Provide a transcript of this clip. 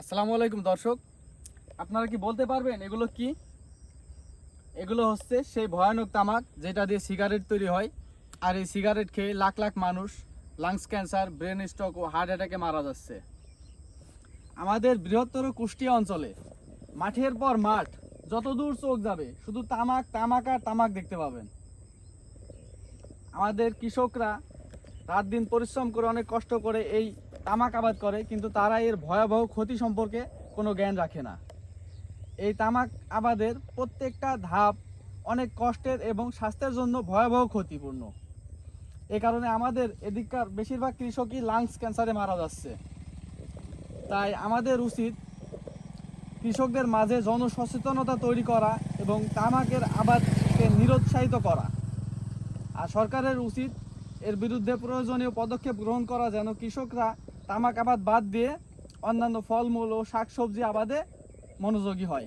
আসসালামু আলাইকুম, দর্শক। আপনারা কি বলতে পারবেন এগুলো কি? এগুলো হচ্ছে সেই ভয়ানক তামাক যেটা দিয়ে সিগারেট তৈরি হয়। আর এই সিগারেট খেয়ে লাখ লাখ মানুষ লাংস ক্যান্সার ব্রেন স্ট্রোক ও হার্ট অ্যাটাকে মারা যাচ্ছে। আমাদের বৃহত্তর কুষ্টিয়া অঞ্চলে মাঠের পর মাঠ, যত দূর চোখ যাবে, শুধু তামাক তামাক আর তামাক দেখতে পাবেন। আমাদের কৃষকরা রাত দিন পরিশ্রম করে, অনেক কষ্ট করে এই তামাক আবাদ করে, কিন্তু তারা এর ভয়াবহ ক্ষতি সম্পর্কে কোনো জ্ঞান রাখে না। এই তামাক আবাদের প্রত্যেকটা ধাপ অনেক কষ্টের এবং স্বাস্থ্যের জন্য ভয়াবহ ক্ষতিপূর্ণ। এ কারণে আমাদের এদিককার বেশিরভাগ কৃষকই লাংস ক্যান্সারে মারা যাচ্ছে। তাই আমাদের উচিত কৃষকদের মাঝে জনসচেতনতা তৈরি করা এবং তামাকের আবাদকে নিরুৎসাহিত করা। আর সরকারের উচিত এর বিরুদ্ধে প্রয়োজনীয় পদক্ষেপ গ্রহণ করা যেন কৃষকরা তামাক আবাদ বাদ দিয়ে অন্যান্য ফলমূল ও শাকসবজি আবাদে মনোযোগী হয়।